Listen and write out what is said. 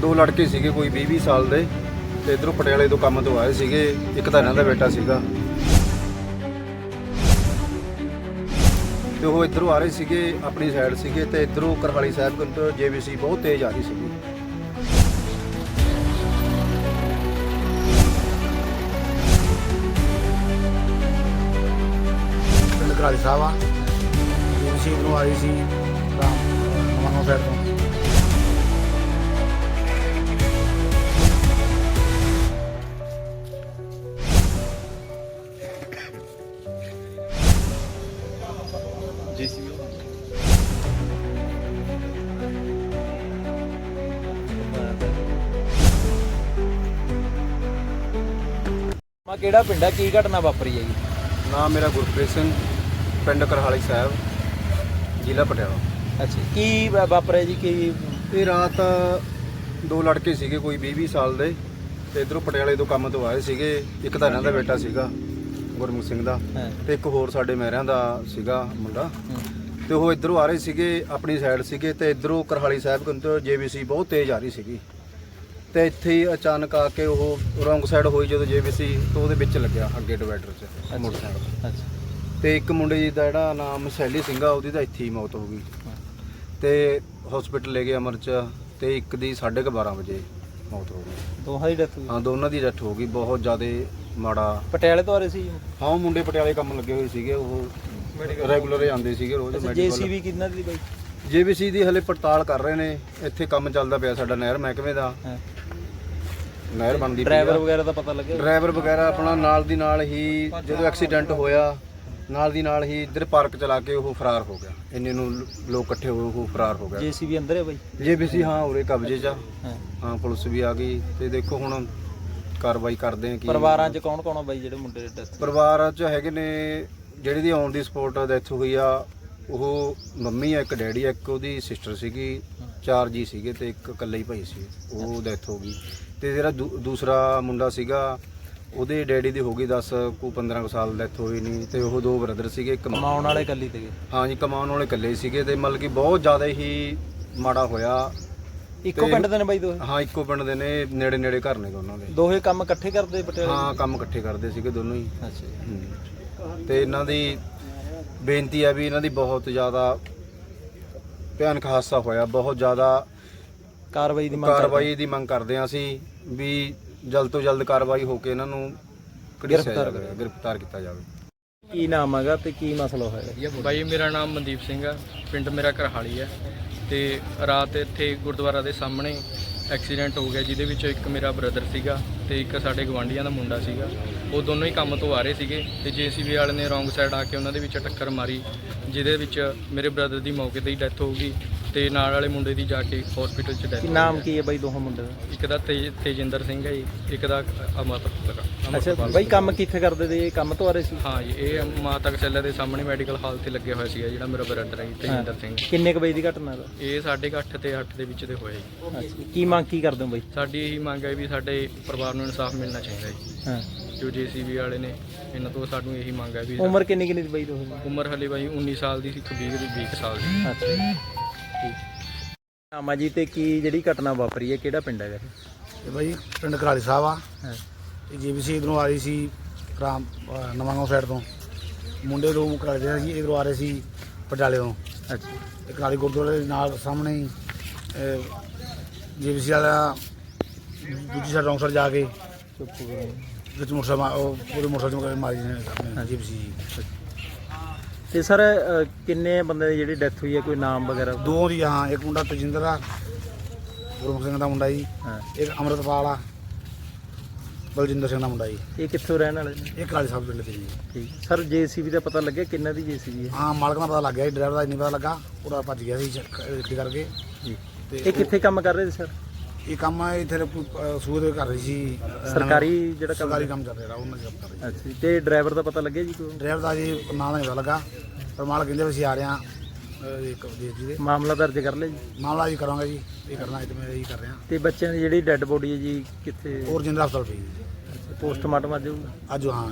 ਦੋ ਲੜਕੇ ਸੀਗੇ ਕੋਈ 20 20 ਸਾਲ ਦੇ ਤੇ ਇਧਰੋਂ ਪਟਿਆਲੇ ਤੋਂ ਕੰਮ ਤੋਂ ਆਏ ਸੀਗੇ, ਇੱਕ ਤਾਂ ਇਹਨਾਂ ਦਾ ਬੇਟਾ ਸੀਗਾ। ਤੇ ਉਹ ਇਧਰੋਂ ਆ ਰਹੇ ਸੀਗੇ, ਆਪਣੀ ਸਾਈਡ ਸੀਗੇ ਤੇ ਇਧਰੋਂ ਕਰਹਾਲੀ ਸਾਹਿਬ ਤੋਂ ਜੇਬੀਸੀ ਬਹੁਤ ਤੇਜ਼ ਆ ਰਹੀ ਸੀਗੀ। ਪਿੰਡ ਘਰਾਲੀ ਸਾਹਿਬ ਆ। ਜੀ ਨੂੰ ਆਈ ਸੀ ਰਾਮ ਨਵਾਂ ਸਾਈਡ ਤੋਂ। ਮਾ ਕਿਹੜਾ ਪਿੰਡ ਹੈ ਕੀ ਘਟਨਾ ਵਾਪਰੀ ਹੈ ਜੀ ਨਾਮ ਮੇਰਾ ਗੁਰਪ੍ਰੀਤ ਸਿੰਘ ਪਿੰਡ ਕਰਹਾਲੀ ਸਾਹਿਬ ਜ਼ਿਲ੍ਹਾ ਪਟਿਆਲਾ। ਅੱਛਾ ਕੀ ਵਾ- ਵਾਪਰਿਆ ਜੀ? ਕੀ ਇਹ ਰਾਤ ਦੋ ਲੜਕੇ ਸੀਗੇ ਕੋਈ 20 20 ਸਾਲ ਦੇ। ਤੇ ਇਧਰੋਂ ਪਟਿਆਲੇ ਤੋਂ ਕੰਮ ਤੋਂ ਆਏ ਸੀਗੇ। ਇੱਕ ਤਾਂ ਇਹਨਾਂ ਦਾ ਬੇਟਾ ਸੀਗਾ। ਗੁਰਮੁਖ ਸਿੰਘ ਦਾ ਹਾਂ। ਤੇ ਇੱਕ ਹੋਰ ਸਾਡੇ ਮਹਿਰਿਆਂ ਦਾ ਸੀਗਾ ਮੁੰਡਾ। ਹੂੰ। ਤੇ ਉਹ ਇਧਰੋਂ ਆ ਰਹੇ ਸੀਗੇ ਆਪਣੀ ਸਾਈਡ ਸੀਗੇ ਤੇ ਇਧਰੋਂ ਕਰਹਾਲੀ ਸਾਹਿਬ ਤੋਂ ਜੇਬੀਸੀ ਬਹੁਤ ਤੇਜ਼ ਆ ਰਹੀ ਸੀਗੀ। ਤੇ ਇੱਥੇ ਹੀ ਅਚਾਨਕ ਆ ਕੇ ਉਹ ਰੋਂਗ ਸਾਈਡ ਹੋਈ ਜਦੋਂ ਜੇਬੀਸੀ ਤੋਂ ਉਹਦੇ ਵਿੱਚ ਲੱਗਿਆ ਅੱਗੇ ਡਿਵਾਈਡਰ 'ਚ ਮੋਟਰਸਾਈਕਲ ਅੱਛਾ। ਤੇ ਇੱਕ ਮੁੰਡੇ ਜੀ ਦਾ ਜਿਹੜਾ ਨਾਮ ਸੈਲੀ ਸਿੰਘ ਆ ਉਹਦੀ ਤਾਂ ਇੱਥੇ ਹੀ ਮੌਤ ਹੋ ਗਈ। ਤੇ ਹਸਪੀਟਲ ਲੈ ਗਏ ਅਮਰ ਚ ਤੇ ਇੱਕ ਦੀ 12:30 ਵਜੇ ਮੌਤ ਹੋ ਗਈ। ਦੋਹਾਂ ਦੀ ਡੈਥ ਹੋਈ। ਹਾਂ ਦੋਨਾਂ ਦੀ ਡੈਥ ਹੋ ਗਈ। ਬਹੁਤ ਜ਼ਿਆਦਾ ਮਾੜਾ। ਪਟਿਆਲੇ ਤੋਂ ਆ ਰਹੇ ਸੀ ਜੀ। ਹਾਂ ਉਹ ਮੁੰਡੇ ਪਟਿਆਲੇ ਕੰਮ ਲੱਗੇ ਹੋਏ ਸੀਗੇ। ਉਹ ਰੈਗੂਲਰ ਆਉਂਦੇ ਸੀਗੇ ਰੋਜ਼ ਅੱਛਾ ਮੈਡੀਕਲ ਜੀਸੀਬੀ ਕਿੰਨਾ ਦੀ ਬਾਈ? ਜੀਬੀਸੀ ਦੀ ਹਲੇ ਪੜਤਾਲ ਕਰ ਰਹੇ ਨੇ। ਇੱਥੇ ਕੰਮ ਚੱਲਦਾ ਪਿਆ ਸਾਡਾ ਨਹਿਰ ਮਹਿਕਮੇ ਦਾ। ਹਾਂ। ਨਹਿਰ ਬਣਦੀ ਪਈ ਡਰਾਈਵਰ ਆ। ਵਗੈਰਾ ਦਾ ਪਤਾ ਲੱਗਿਆ? ਡਰਾਈਵਰ ਵਗੈਰਾ ਆਪਣਾ ਨਾਲ ਦੀ ਨਾਲ ਹੀ ਜਦੋਂ ਐਕਸੀਡੈਂਟ ਹੋਇਆ ਨਾਲ ਦੀ ਨਾਲ ਹੀ ਇੱਧਰ ਪਾਰਕ ਚਲਾ ਕੇ ਉਹ ਫਰਾਰ ਹੋ ਗਿਆ। ਇੰਨੇ ਨੂੰ ਲ- ਲੋਕ ਇਕੱਠੇ ਹੋਏ ਉਹ ਫਰਾਰ ਹੋ ਗਿਆ। ਜੀਸੀਬੀ ਅੰਦਰ ਹੈ ਬਾਈ? ਜੀਬੀਸੀ ਹਾਂ ਉਰੇ ਕਬਜ਼ੇ 'ਚ ਆ। ਹਾਂ। ਹਾਂ ਪੁਲਿਸ ਵੀ ਆ ਗਈ ਤੇ ਦੇਖੋ ਹੁਣ ਕਾਰਵਾਈ ਕਰਦੇ ਆ ਕੀ ਪਰਿਵਾਰਾਂ 'ਚ ਕੌਣ ਕੌਣ ਆ ਬਾਈ ਜਿਹੜੇ ਮੁੰਡੇ ਦੇ ਡੈਥ ਪਰਿਵਾਰ 'ਚ ਹੈਗੇ ਨੇ ਜਿਹੜੀ ਦੀ ਔਨ ਦੀ ਸਪੋਰਟ ਡੈਥ ਹੋਈ ਆ ਉਹ ਮੰਮੀ ਆ ਇੱਕ ਡੈਡੀ ਆ ਇੱਕ ਉਹਦੀ ਸਿਸਟਰ ਸੀਗੀ ਚਾਰ ਜੀ ਸੀਗੇ ਤੇ ਇੱਕ ਇਕੱਲਾ ਹੀ ਭਾਈ ਸੀ ਉਹ ਡੈਥ ਹੋ ਗਈ। ਤੇ ਜਿਹੜਾ ਦੂ- ਦੂਸਰਾ ਮੁੰਡਾ ਸੀਗਾ ਉਹਦੇ ਡੈਡੀ ਦੀ ਹੋ ਗਈ 10 ਕੋ 15 ਕੁ ਸਾਲ ਡੈਥ ਹੋਈ ਨਹੀਂ ਤੇ ਉਹ ਦੋ ਬ੍ਰਦਰ ਸੀਗੇ ਕਮਾਉਣ ਵਾਲੇ ਕੱਲੀ ਤੇ ਹਾਂ ਜੀ ਕਮਾਉਣ ਵਾਲੇ ਇਕੱਲੇ ਸੀਗੇ ਤੇ ਮਤਲਬ ਕਿ ਬਹੁਤ ਜ਼ਿਆਦਾ ਹੀ ਮਾੜਾ ਹੋਇਆ। ਇੱਕੋ ਤੇ- ਪਿੰਡ ਦੇ ਨੇ ਬਾਈ ਦੋਹੇ? ਹਾਂ ਇੱਕੋ ਪਿੰਡ ਦੇ ਨੇ ਨੇੜੇ ਨੇੜੇ ਘਰ ਨੇ ਦੋਨਾਂ ਦੇ। ਦੋਹੇ ਕੰਮ ਇਕੱਠੇ ਕਰਦੇ ਪਟਿਆਲੇ ਹਾਂ ਕੰਮ ਇਕੱਠੇ ਕਰਦੇ ਸੀਗੇ ਦੋਨੋਂ ਹੀ। ਅੱਛਾ ਜੀ। ਹਮ। ਤੇ ਇਹਨਾਂ ਦੀ ਬੇਨਤੀ ਹੈ ਵੀ ਇਹਨਾਂ ਦੀ ਬਹੁਤ ਜ਼ਿਆਦਾ ਭਿਆਨਕ ਹਾਦਸਾ ਹੋਇਆ ਬਹੁਤ ਜ਼ਿਆਦਾ ਕਾਰਵਾਈ ਦੀ ਮੰਗ ਕਰਦੇ ਕਾਰਵਾਈ ਦੀ ਮੰਗ ਕਰਦੇ ਹਾਂ ਅਸੀਂ ਵੀ ਜਲਦ ਤੋਂ ਜਲਦ ਕਾਰਵਾਈ ਹੋ ਕੇ ਇਹਨਾਂ ਨੂੰ ਘੜੀਸਿਆ ਗ੍ਰਿਫਤਾਰ ਜਾਵੇ ਗ੍ਰਿਫਤਾਰ ਕੀਤਾ ਜਾਵੇ। ਕੀ ਨਾਮ ਹੈਗਾ ਤੇ ਕੀ ਮਸਲਾ ਹੋਇਆ? ਬਾਈ ਮੇਰਾ ਨਾਮ ਮਨਦੀਪ ਸਿੰਘ ਆ। ਪਿੰਡ ਮੇਰਾ ਕਰਹਾਲੀ ਹੈ ਤੇ ਰਾਤ ਇੱਥੇ ਗੁਰਦੁਆਰਾ ਦੇ ਸਾਹਮਣੇ ਐਕਸੀਡੈਂਟ ਹੋ ਗਿਆ ਜਿਹਦੇ ਵਿੱਚ ਇੱਕ ਮੇਰਾ ਬ੍ਰਦਰ ਸੀਗਾ ਤੇ ਇੱਕ ਸਾਡੇ ਗਵਾਂਢੀਆਂ ਦਾ ਮੁੰਡਾ ਸੀਗਾ। ਉਹ ਦੋਨੋਂ ਹੀ ਕੰਮ ਤੋਂ ਆ ਰਹੇ ਸੀਗੇ। ਤੇ ਜੀਸੀਬੀ ਵਾਲੇ ਨੇ ਰੋਂਗ ਸਾਈਡ ਆ ਕੇ ਉਹਨਾਂ ਦੇ ਵਿੱਚ ਟੱਕਰ ਮਾਰੀ ਜਿਹਦੇ ਵਿੱਚ ਮੇਰੇ ਬ੍ਰਦਰ ਦੀ ਮੌਕੇ ਤੇ ਹੀ ਡੈਥ ਹੋ ਗਈ। ਤੇ ਨਾਲ ਵਾਲੇ ਮੁੰਡੇ ਦੀ ਜਾ ਕੇ ਹਸਪੀਟਲ 'ਚ ਡੈਥ ਕੀ ਨਾਮ ਕੀ ਹੈ ਬਾਈ ਦੋਹਾਂ ਮੁੰਡੇ ਦਾ? ਇੱਕ ਦਾ ਤੇਜ ਤੇਜਿੰਦਰ ਸਿੰਘ ਹੈ ਜੀ ਇੱਕ ਦਾ ਅਮਰਤ ਅੱਛਾ ਬਾਈ ਕੰਮ ਕਿੱਥੇ ਕਰਦੇ ਤੇ ਇਹ ਕੰਮ ਤੋਂ ਆ ਰਹੇ ਸੀ? ਹਾਂ ਜੀ ਇਹ ਮਾਤਾ ਕਸੇਲਾ ਦੇ ਸਾਹਮਣੇ ਮੈਡੀਕਲ ਹਾਲ ਤੇ ਲੱਗਿਆ ਹੋਇਆ ਸੀਗਾ ਜਿਹੜਾ ਮੇਰਾ ਬ੍ਰਦਰ ਹੈ ਜੀ, ਤੇਜਿੰਦਰ ਸਿੰਘ। ਕਿੰਨੇ ਕੁ ਵਜੇ ਦੀ ਘਟਨਾ ਦਾ? ਇਹ 8:30 ਤੇ 8 ਦੇ ਵਿੱਚ ਦੇ ਹੋਏ ਜੀ। ਅੱਛਾ ਕੀ ਮੰਗ ਕੀ ਕਰਦੇ ਹੋ ਬਾਈ? ਸਾਡੀ ਇਹੀ ਮੰਗ ਹੈ ਵੀ ਸਾਡੇ ਪਰਿਵਾਰ ਨੂੰ ਇਨਸਾਫ ਮਿਲਣਾ ਚਾਹੀਦਾ ਜੀ। ਹਾਂ। ਜੋ ਜੀਸੀਬੀ ਵਾਲੇ ਨੇ ਇਹਨਾਂ ਤੋਂ ਸਾਨੂੰ ਇਹੀ ਮੰਗ ਹੈ ਵੀ ਉਮਰ ਕਿੰਨੀ ਕਿੰਨੀ ਦੀ ਬਾਈ ਦੋਹਾਂ ਦੀ? ਉਮਰ ਹਲੇ ਬਾਈ 19 ਸਾਲ ਦੀ ਸੀ ਇੱਕ 20 ਦੀ 20 ਸਾਲ ਦੀ। ਅੱਛਾ। ਜੀ। ਨਾਮਾ ਜੀ ਤੇ ਕੀ ਜਿਹੜੀ ਘਟਨਾ ਵਾਪਰੀ ਹੈ ਕਿਹੜਾ ਪਿੰਡ ਹੈਗਾ ਇਹ? ਤੇ ਬਾਈ ਪਿੰਡ ਘਰਾਲੀ ਸਾਹਿਬ ਆ। ਹਾਂ। ਇਹ ਜੀਬੀਸੀ ਇਧਰੋਂ ਆ ਰਹੀ ਸੀ ਰਾਮ ਅਹ ਸਾਈਡ ਤੋਂ। ਮੁੰਡੇ ਦੋ ਘਰਾਲੀ ਦੇ ਸੀ ਇਧਰੋਂ ਆ ਰਹੇ ਸੀ ਪਟਿਆਲੇ ਤੋਂ। ਅੱਛਾ। ਤੇ ਘਰਾਲੀ ਗੁਰਦੁਆਰੇ ਦੇ ਨਾਲ ਸਾਹਮਣੇ ਹੀ ਜੀਬੀਸੀ ਵਾਲਾ ਦੂਜੀ ਸਾਈਡ ਰੌਂਗ ਸਾਈਡ ਜਾ ਕੇ ਚੁੱਪ ਕਰੋ। ਵਿੱਚ ਮੋਟਰਸਾਈਕਲ ਮਾ- ਉਹ ਪੂਰੇ ਮੋਟਰਸਾਈਕਲ ਮਾਰੀ ਨੇ ਆਪਣੇ ਜੀਬੀਸੀ ਤੇ ਸਰ ਕਿੰਨੇ ਬੰਦੇ ਦੀ ਜਿਹੜੀ ਡੈਥ ਹੋਈ ਹੈ? ਕੋਈ ਨਾਮ ਵਗੈਰਾ? ਦੋ ਦੀ ਹਾਂ ਇੱਕ ਮੁੰਡਾ ਤਜਿੰਦਰ ਆ ਗੁਰਮੁਖ ਸਿੰਘ ਦਾ ਮੁੰਡਾ ਜੀ ਹਾਂ। ਇੱਕ ਅੰਮ੍ਰਿਤਪਾਲ ਆ ਬਲਜਿੰਦਰ ਸਿੰਘ ਦਾ ਮੁੰਡਾ ਜੀ। ਇਹ ਕਿੱਥੋਂ ਰਹਿਣ ਵਾਲੇ ਨੇ? ਇਹ ਕਾਲੀ ਸਾਹਿਬ ਪਿੰਡ ਦੇ ਜੀ। ਠੀਕ। ਸਰ ਜੀਸੀਬੀ ਦਾ ਪਤਾ ਲੱਗਿਆ? ਕਿੰਨਾ ਦੀ ਜੀਸੀਬੀ ਹੈ? ਹਾਂ ਮਾਲਕ ਦਾ ਪਤਾ ਲੱਗ ਗਿਆ ਜੀ ਡਰਾਈਵਰ ਦਾ ਨਹੀਂ ਪਤਾ ਲੱਗਾ ਉਹਦਾ ਭੱਜ ਗਿਆ ਸੀ ਗੱਡੀ ਕਰਕੇ। ਜੀ। ਤੇ ਇਹ ਕਿੱਥੇ ਕੰਮ ਕਰ ਰਹੇ ਸੀ ਸਰ? ਇਹ ਕੰਮ ਇੱਥੇ ਸੂਏ ਦੇ ਕਰ ਰਹੀ ਸੀ ਸਰਕਾਰੀ ਜਿਹੜਾ ਕੰਮ ਸਰਕਾਰੀ ਕੰਮ ਚੱਲ ਰਿਹਾ ਉਹਨਾਂ ਕੰਮ ਕਰ ਰਹੀ ਅੱਛਾ ਜੀ। ਤੇ ਡਰਾਈਵਰ ਦਾ ਪਤਾ ਲੱਗਿਆ ਜੀ ਕੋਈ? ਡਰਾਈਵਰ ਦਾ ਜੀ ਨਾਂ ਨਹੀਂ ਪਤਾ ਲੱਗਾ ਪਰ ਮਾਲਕ ਕਹਿੰਦੇ ਵੀ ਅਸੀਂ ਆ ਰਹੇ ਹਾਂ ਅਹ, ਇੱਕ ਦੇਸ਼ ਜੀ ਦੇ। ਮਾਮਲਾ ਦਰਜ ਕਰ ਲਿਆ ਜੀ? ਮਾਮਲਾ ਜੀ ਕਰਾਂਗੇ ਜੀ ਇਹ ਕਰਨਾ ਇਹ ਮੈਂ ਇਹੀ ਕਰ ਰਿਹਾ। ਤੇ ਬੱਚਿਆਂ ਦੀ ਜਿਹੜੀ ਡੈੱਡ ਬੋਡੀ ਹੈ ਜੀ ਕਿੱਥੇ? ਹੋਰ ਜਿੰਦਰਾ ਹਸਪਤਾਲ ਪਈ ਜੀ। ਪੋਸਟਮਾਰਟਮ ਅੱਜ ਹੋਊਗਾ? ਅੱਜ ਹਾਂ